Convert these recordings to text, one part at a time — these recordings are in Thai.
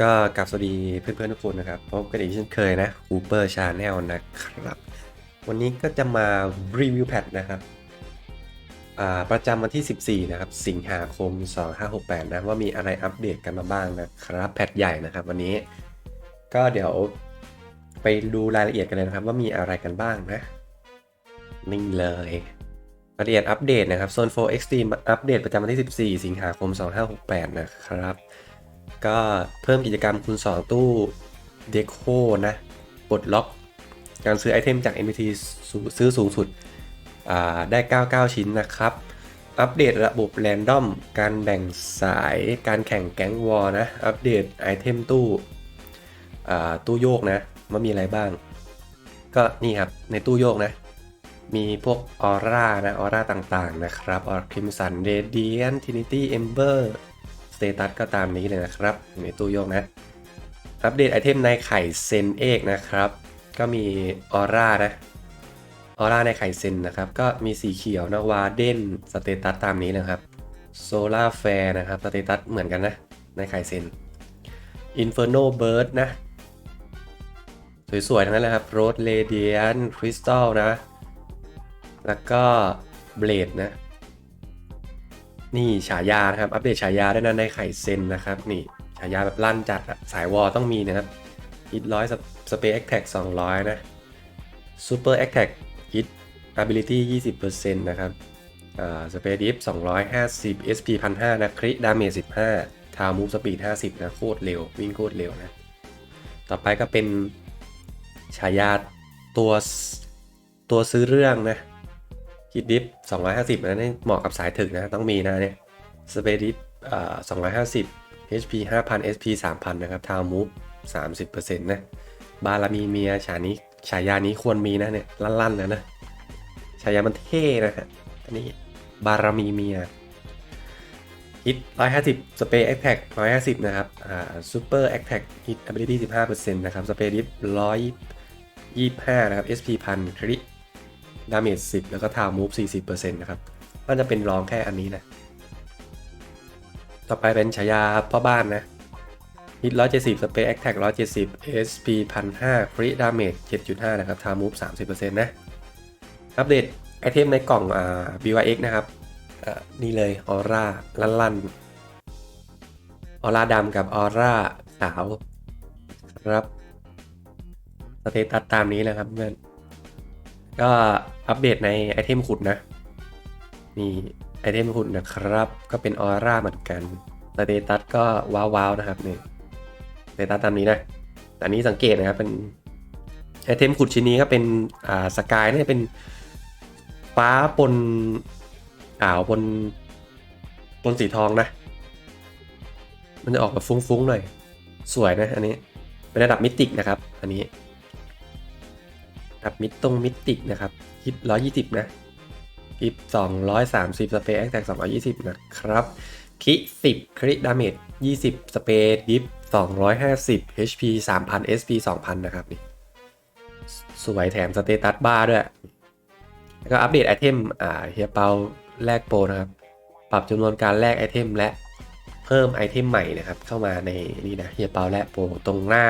ก็กลับสวัสดีเพื่อนๆทุกคนนะครับพบกันอีกเช่นเคยนะคูเปอร์ชาแนลนะครับ วันนี้ก็จะมารีวิวแพทนะครับประจำวันที่ 14 นะครับ สิงหาคม 2568 นะว่ามีอะไรอัปเดตกันมาบ้างนะครับ แพทใหญ่นะครับ วันนี้ก็เดี๋ยวไปดูรายละเอียดกันเลยนะครับ ว่ามีอะไรกันบ้างนะนี่เลยรายละเอียดอัปเดตนะครับ Zone 4 Extreme อัปเดตประจำวันที่ 14 สิงหาคม 2568 นะครับ ก็เพิ่มกิจกรรมคูณ2ตู้เดโคนะปลดล็อก การซื้อไอเทมจาก NPT ซื้อสูงสุดได้ 99 ชิ้นนะครับ อัปเดตระบบแรนดอม การแบ่งสาย การแข่งแก๊งวอลนะ อัปเดตไอเทมตู้ตู้โยกนะว่ามีอะไรบ้าง ก็นี่ครับ ในตู้โยกนะ มีพวกออร่านะ ออร่าต่างๆนะครับ ออร์คิมสัน เรเดียนทินิตี้ เอมเบอร์ สเตตัสก็ตามนี้เลยนะครับอยู่ในตู้โยกนะ อัปเดตไอเทมในไข่เซนเอกนะครับ ก็มีออร่านะ ออร่าในไข่เซนนะครับ ก็มีสีเขียวนะวาเดนสเตตัสตามนี้เลยครับโซล่าแฟร์นะครับสเตตัสเหมือนกันนะ ในไข่เซนอินเฟอร์โนเบิร์ดนะ สวยๆ ทั้งนั้นเลยครับโรดเรเดียนคริสตัลนะ แล้วก็เบลดนะ นี่ฉายานะครับ อัปเดตฉายาด้วยนะในไข่เซนนะครับ นี่ฉายาแบบลั่นจัดสายวอลต้องมีนะครับฮิตร้อยสเปรย์แอคแท็กสองร้อยนะซูเปอร์แอคแท็กฮิตอาบิลิตี้ยี่สิบเปอร์เซ็นต์นะครับอ่าสเปรย์ดิฟสองร้อยห้าสิบเอสพีพันห้านะคริดาเมจสิบห้าทาวมูฟสปีดห้าสิบนะโคตรเร็ว วิ่งโคตรเร็วนะ ต่อไปก็เป็นฉายาตัวตัวซื้อเรื่องนะ ฮิตดิฟ250นะนี่เหมาะกับสายถึกนะ ต้องมีนะเนี่ยสเปดิฟอ่า250 HP 5,000 SP 3,000 นะครับทาวมูฟ30%นะบารมีเมียฉานี้ฉายานี้ควรมีนะเนี่ยลั่นๆนะนะฉายามันเท่นะฮะอันนี้บารมีเมียฮิต150สเปรย์แอคแท็ก150 นะครับ อ่าซูเปอร์แอคแท็กฮิต ability 15%นะครับ สเปรย์ดิฟ125 นะครับ SP 1000คริ ดาเมจ10 แล้วก็ทาวมูฟ40%นะครับน่าจะเป็นรองแค่อันนี้นะ ต่อไปเป็นฉายาพ่อบ้านนะฮิต170 สเปรแอคแท็ก170 SP 1005คริดาเมจ7.5 นะครับทาวมูฟ30%นะ อัปเดตไอเทมในกล่องอ่า BYX นะครับนี่เลยออร่าลั่นลั่นออร่าดำกับออร่าขาวครับสเตตัสตามนี้เลยครับเพื่อน ก็อัปเดตในไอเทมขุดนะ นี่ไอเทมขุดนะครับ ก็เป็นออร่าเหมือนกันสเตตัสก็ว้าวๆนะครับนี่สเตตัสตามนี้นะแต่อันนี้สังเกตนะครับเป็นไอเทมขุดชิ้นนี้ก็เป็นอ่าสกายนี่เป็นฟ้าปนขาวปนปนสีทองนะ มันจะออกแบบฟุ้งๆหน่อย สวยนะอันนี้ เป็นระดับมิติกนะครับ อันนี้ ครับมิดตรงมิติกนะครับฮิปร้อยยี่สิบนะฮิปสองร้อยสามสิบสเปรย์แอคแท็กสองร้อยยี่สิบนะครับคิสิบคริดาเมจยี่สิบสเปรย์ดิฟสองร้อยห้าสิบ HP สามพัน SP สองพันนะครับนี่สวยแถมสเตตัสบ้าด้วย แล้วก็อัปเดตไอเทมอ่าเฮียเปาแลกโปรนะครับ ปรับจำนวนการแลกไอเทมและเพิ่มไอเทมใหม่นะครับ เข้ามาในนี่นะเฮียเปาแลกโปรตรงหน้า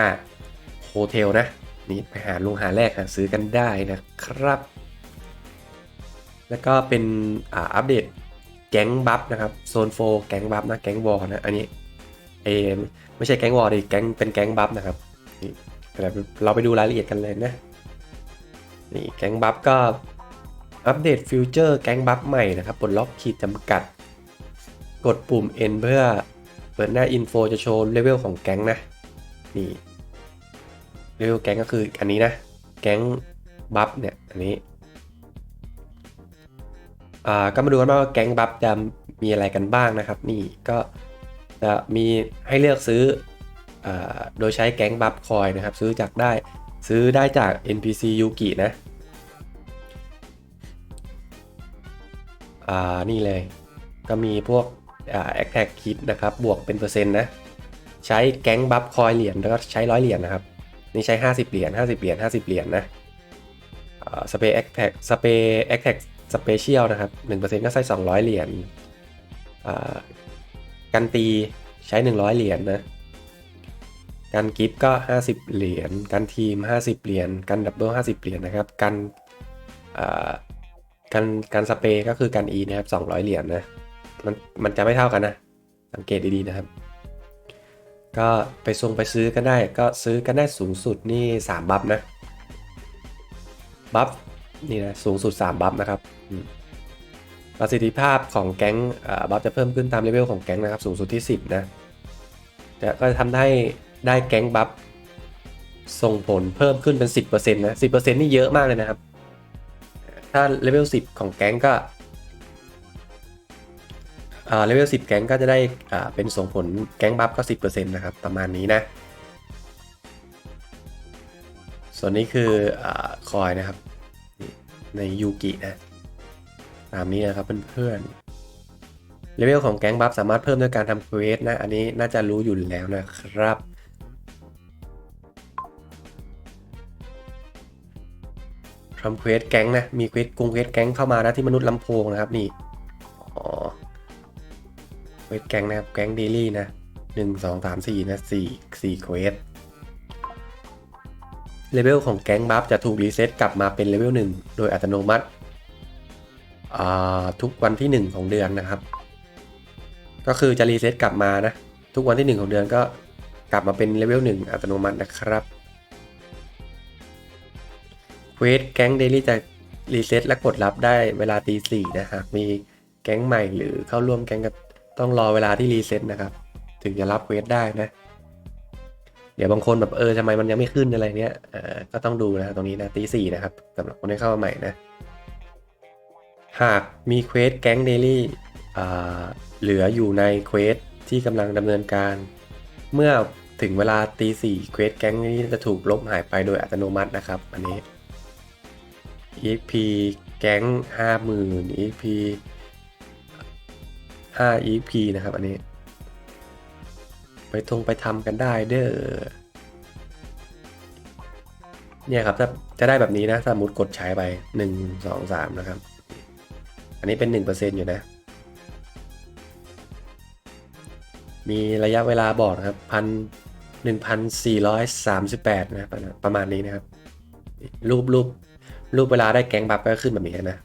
โฮเทลนะ นี่ไปหาลงหาแรกหาซื้อกันได้นะครับ แล้วก็เป็นอ่าอัปเดตแก๊งบัฟนะครับโซนโฟแก๊งบัฟนะแก๊งวอลนะอันนี้เอไม่ใช่แก๊งวอลดิแก๊งเป็นแก๊งบัฟนะครับนี่เราเราไปดูรายละเอียดกันเลยนะนี่แก๊งบัฟก็อัปเดตฟิวเจอร์แก๊งบัฟใหม่นะครับปลดล็อกขีดจำกัด กดปุ่ม N เพื่อเปิดหน้าอินโฟจะโชว์เลเวลของแก๊งนะนี่ รียกว่าแก๊งก็คืออันนี้นะ แก๊งบัฟเนี่ย อันนี้ อ่า ก็มาดูกันว่าแก๊งบัฟจะมีอะไรกันบ้างนะครับ นี่ก็จะมีให้เลือกซื้ออ่าโดยใช้แก๊งบัฟคอยนะครับ ซื้อจากได้ซื้อได้จาก NPC ยูกินะ อ่า นี่เลย ก็มีพวกแอคแท็กคิดนะครับ บวกเป็นเปอร์เซ็นต์นะ ใช้แก๊งบัฟคอยเหรียญแล้วก็ใช้ร้อยเหรียญนะครับ นี่ใช้ 50 เหรียญ 50 เหรียญ 50 เหรียญนะสเปรย์แอคแท็กสเปรย์แอคแท็กสเปเชียลนะครับ 1%ก็ใช้ 200 เหรียญอ่ากันตีใช้ 100 เหรียญนะ กันกิฟก็ 50 เหรียญ กันทีม 50 เหรียญ กันดับเบิล50 เหรียญนะครับ กันอ่ากันกันสเปรย์ก็คือกัน E นะครับ 200 เหรียญนะ มันมันจะไม่เท่ากันนะ สังเกตดีๆนะครับ ก็ไปทรงไปซื้อกันได้ก็ซื้อกันได้สูงสุดนี่ 3 บัฟนะบัฟนี่นะสูงสุด 3 บัฟนะครับประสิทธิภาพของแก๊งบัฟจะเพิ่มขึ้นตามเลเวลของแก๊งนะครับ สูงสุดที่ 10 นะจะก็จะทำให้ได้แก๊งบัฟส่งผลเพิ่มขึ้นเป็น 10%นะ10%นี่เยอะมากเลยนะครับ ถ้าเลเวล10 ของแก๊งก็ เลเวล10 แก๊งก็จะได้เป็นส่งผลแก๊งบัฟก็ 10%นะครับ ประมาณนี้นะ ส่วนนี้คืออคอยนะครับในยูกินะ ตามนี้นะครับเพื่อนๆเลเวลของแก๊งบัฟสามารถเพิ่มด้วยการทำเควสนะ อันนี้น่าจะรู้อยู่แล้วนะครับทำเควสแก๊งนะ มีเควสกรุงเควสแก๊งเข้ามานะที่มนุษย์ลำโพงนะครับนี่ เวสแก๊งนะครับ แก๊งเดลี่นะหนึ่งสองสามสี่นะสี่สี่เควสเลเวลของแก๊งบัฟจะถูกรีเซ็ตกลับมาเป็นเลเวล1โดยอัตโนมัติทุกวันที่ 1 ของเดือนนะครับ ก็คือจะรีเซ็ตกลับมานะ ทุกวันที่ 1 ของเดือนก็กลับมาเป็นเลเวล1อัตโนมัตินะครับเควสแก๊งเดลี่จะรีเซ็ตและกดรับได้เวลาตีสี่นะหากมีแก๊งใหม่หรือเข้าร่วมแก๊งก็ ต้องรอเวลาที่รีเซ็ตนะครับ ถึงจะรับเควสได้นะ เดี๋ยวบางคนแบบเออทำไมมันยังไม่ขึ้นอะไรเนี้ยอ่ก็ต้องดูนะตรงนี้นะตีสี่นะครับสำหรับคนที่เข้ามาใหม่นะ หากมีเควสแก๊งเดลี่อ่าเหลืออยู่ในเควสที่กำลังดำเนินการ เมื่อถึงเวลาตีสี่เควสแก๊งนี้จะถูกลบหายไปโดยอัตโนมัตินะครับ อันนี้ EP แก๊งห้าหมื่น EP 5 EP นะครับ อันนี้ ไปทงไปทำกันได้เด้อเนี่ยครับจะจะได้แบบนี้นะสมมติกดใช้ไป 1 2 3 นะครับ อันนี้เป็น 1%อยู่นะ มีระยะเวลาบอร์ดครับพันหนึ่งพันสี่ร้อยสามสิบแปดนะครับประมาณนี้นะครับ รูปรูปรูปเวลาได้แก๊งบัฟก็ขึ้นแบบนี้นะ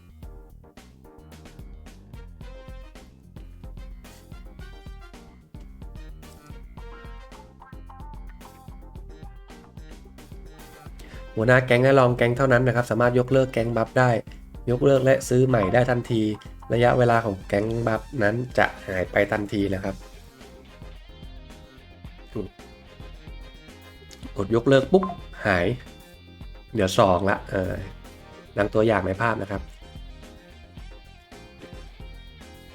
หัวหน้าแก๊งและรองแก๊งเท่านั้นนะครับ สามารถยกเลิกแก๊งบัฟได้ ยกเลิกและซื้อใหม่ได้ทันที ระยะเวลาของแก๊งบัฟนั้นจะหายไปทันทีเลยครับกดยกเลิกปุ๊บหาย เดี๋ยวสองละเออดังตัวอย่างในภาพนะครับ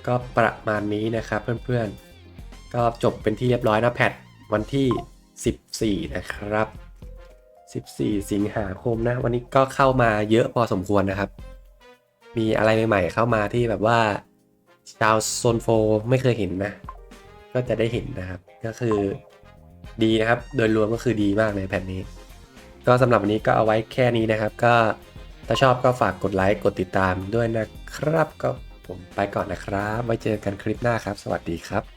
ก็ประมาณนี้นะครับเพื่อนๆ ก็จบเป็นที่เรียบร้อยนะแพทวันที่ 14 นะครับ 14 สิงหาคมนะ วันนี้ก็เข้ามาเยอะพอสมควรนะครับ มีอะไรใหม่ๆเข้ามาที่แบบว่าชาวโซนโฟไม่เคยเห็นนะ ก็จะได้เห็นนะครับ ก็คือดีนะครับ โดยรวมก็คือดีมากเลยแผ่นนี้ ก็สำหรับวันนี้ก็เอาไว้แค่นี้นะครับ ก็ถ้าชอบก็ฝากกดไลค์กดติดตามด้วยนะครับ ก็ผมไปก่อนนะครับ ไว้เจอกันคลิปหน้าครับ สวัสดีครับ